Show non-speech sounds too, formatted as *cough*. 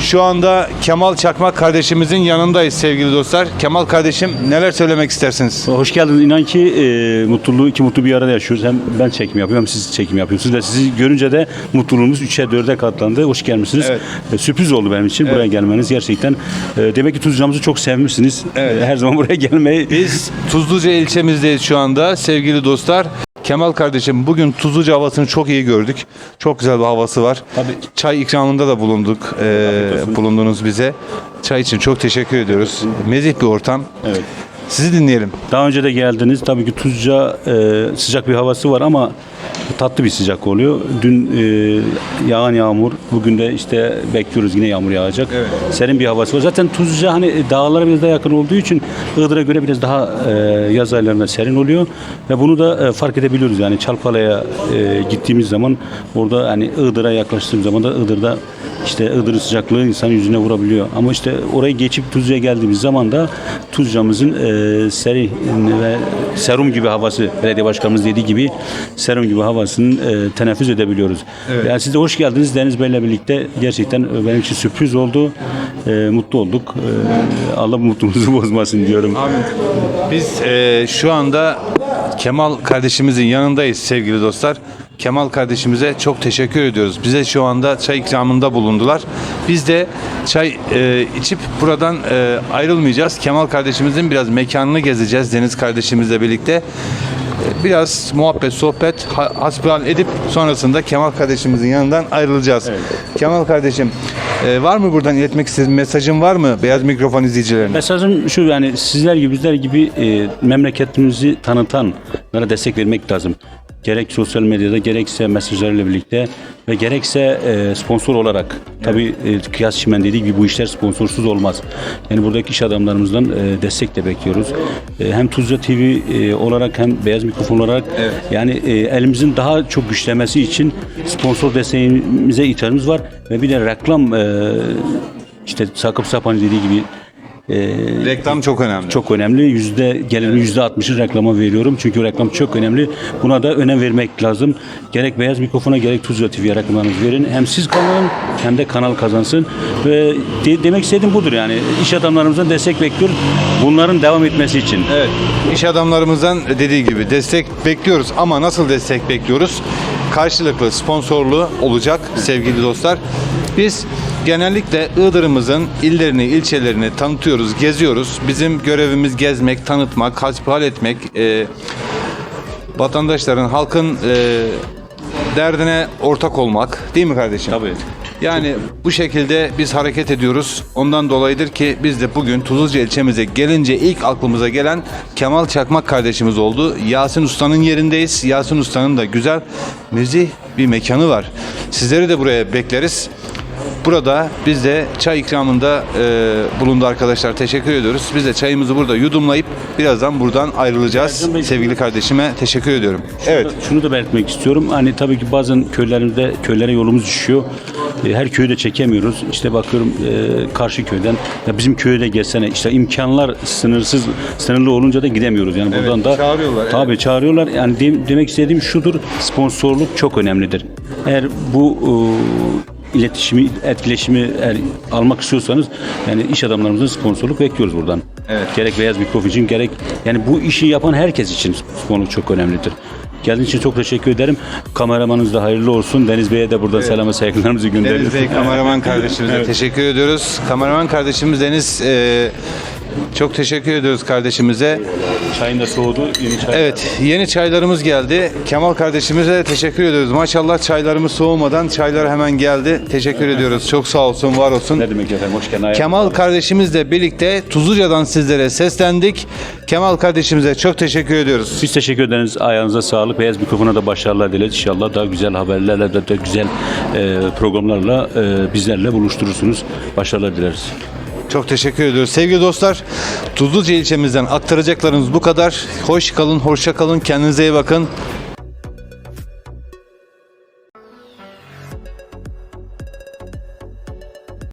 Şu anda Kemal Çakmak kardeşimizin yanındayız sevgili dostlar. Kemal kardeşim neler söylemek istersiniz? Hoş geldiniz. İnan ki e, mutluluğu iki mutlu bir arada yaşıyoruz. Hem ben çekim yapıyorum hem siz çekim yapıyorsunuz ve sizi görünce de mutluluğumuz 3'e 4'e katlandı. Hoş gelmişsiniz. Evet. E, sürpriz oldu benim için buraya gelmeniz gerçekten. E, demek ki Tuzca'mızı çok sevmişsiniz. Evet. E, her zaman *laughs* buraya gelmeyi Biz Tuzluca ilçemizdeyiz şu anda sevgili dostlar. Kemal kardeşim bugün Tuzluca havasını çok iyi gördük. Çok güzel bir havası var. Tabii. Çay ikramında da bulunduk. Ee, bulundunuz bize. Çay için çok teşekkür ediyoruz. Mezih bir ortam. Evet. Sizi dinleyelim. Daha önce de geldiniz. Tabii ki Tuzca e, sıcak bir havası var ama tatlı bir sıcak oluyor. Dün e, yağan yağmur, bugün de işte bekliyoruz yine yağmur yağacak. Evet. Serin bir havası var. Zaten Tuzca hani dağlara biraz daha yakın olduğu için Iğdır'a göre biraz daha e, yaz aylarında serin oluyor ve bunu da e, fark edebiliyoruz. Yani Çalkala'ya e, gittiğimiz zaman orada hani Iğdır'a yaklaştığımız zaman da Iğdır'da işte Iğdır'ın sıcaklığı insan yüzüne vurabiliyor. Ama işte orayı geçip Tuzca'ya geldiğimiz zaman da Tuzca'mızın e, serin ve serum gibi havası, belediye başkanımız dediği gibi serum gibi havasını e, teneffüs edebiliyoruz. Yani siz de hoş geldiniz Deniz Bey'le birlikte. Gerçekten e, benim için sürpriz oldu. E, mutlu olduk. E, Allah mutluluğunuzu *laughs* bozmasın diyorum. Biz e, şu anda Kemal kardeşimizin yanındayız sevgili dostlar. Kemal kardeşimize çok teşekkür ediyoruz. Bize şu anda çay ikramında bulundular. Biz de çay e, içip buradan e, ayrılmayacağız. Kemal kardeşimizin biraz mekanını gezeceğiz Deniz kardeşimizle birlikte. E, Biraz muhabbet, sohbet, ha- hasbihal edip sonrasında Kemal kardeşimizin yanından ayrılacağız. Kemal kardeşim, e, var mı buradan iletmek istediğin mesajın var mı Beyaz Mikrofon izleyicilerine? Mesajım şu yani sizler gibi bizler gibi e, memleketimizi tanıtanlara destek vermek lazım. Gerek sosyal medyada gerekse mesajlarla birlikte ve gerekse e, sponsor olarak. Tabii e, Kıyas Çimen dediği gibi bu işler sponsorsuz olmaz. Yani buradaki iş adamlarımızdan e, destek de bekliyoruz. E, hem Tuzla TV e, olarak hem Beyaz Mikrofon olarak yani e, elimizin daha çok güçlemesi için sponsor desteğimize ihtiyacımız var ve bir de reklam e, işte Sakıp Sapancı dediği gibi e, Reklam çok önemli. çok önemli. Yüzde gelirin yüzde altmışı reklama veriyorum. Çünkü reklam çok önemli. Buna da önem vermek lazım. Gerek Beyaz Mikrofon'a gerek Tuzla TV'ye reklamlarınızı verin. Hem siz kazanın hem de kanal kazansın. Ve de- demek istediğim budur yani. İş adamlarımızdan destek bekliyoruz. Bunların devam etmesi için. Evet. İş adamlarımızdan dediği gibi destek bekliyoruz ama nasıl destek bekliyoruz? Karşılıklı sponsorluğu olacak sevgili dostlar. Biz genellikle Iğdır'ımızın illerini, ilçelerini tanıtıyoruz, geziyoruz. Bizim görevimiz gezmek, tanıtmak, hasbihal etmek, e, vatandaşların, halkın e, derdine ortak olmak. Değil mi kardeşim? Tabii. Yani bu şekilde biz hareket ediyoruz. Ondan dolayıdır ki biz de bugün Tuzluca ilçemize gelince ilk aklımıza gelen Kemal Çakmak kardeşimiz oldu. Yasin Usta'nın yerindeyiz. Yasin Usta'nın da güzel müzik bir mekanı var. Sizleri de buraya bekleriz. Burada biz de çay ikramında e, bulundu arkadaşlar. Teşekkür ediyoruz. Biz de çayımızı burada yudumlayıp birazdan buradan ayrılacağız. Sevgili kardeşime teşekkür ediyorum. Evet. Şunu da belirtmek istiyorum. Hani tabii ki bazen köylerimizde köylere yolumuz düşüyor. E, Her köyü de çekemiyoruz. İşte bakıyorum e, karşı köyden ya bizim köye de gelsene işte imkanlar sınırsız sınırlı olunca da gidemiyoruz. Yani Evet, buradan da çağırıyorlar. Tabii çağırıyorlar. Yani de- demek istediğim şudur. Sponsorluk çok önemlidir. Eğer bu e, iletişimi, etkileşimi eğer almak istiyorsanız yani iş adamlarımızın sponsorluk bekliyoruz buradan. Evet. Gerek beyaz mikrofon için gerek yani bu işi yapan herkes için sponsorluk çok önemlidir. Geldiğiniz için çok teşekkür ederim. Kameramanınız da hayırlı olsun. Deniz Bey'e de burada selam ve saygılarımızı gönderiyoruz. Deniz Bey kameraman kardeşimize teşekkür ediyoruz. Kameraman kardeşimiz Deniz e, çok teşekkür ediyoruz kardeşimize. Çayın da soğudu. Yeni çay. Evet yeni çaylarımız geldi. Kemal kardeşimize de teşekkür ediyoruz. Maşallah çaylarımız soğumadan çaylar hemen geldi. Teşekkür ediyoruz. Çok sağ olsun var olsun. Ne demek efendim? Hoş geldin. Kemal kardeşimizle birlikte Tuzluca'dan sizlere seslendik. Kemal kardeşimize çok teşekkür ediyoruz. Biz teşekkür ederiz. Ayağınıza sağlık. Beyaz mikrofona da başarılar dileriz. İnşallah daha güzel haberlerle de güzel e, programlarla e, bizlerle buluşturursunuz. Başarılar dileriz. Çok teşekkür ediyoruz. Sevgili dostlar, Tuzluca ilçemizden aktaracaklarımız bu kadar. Hoş kalın, hoşça kalın. Kendinize iyi bakın.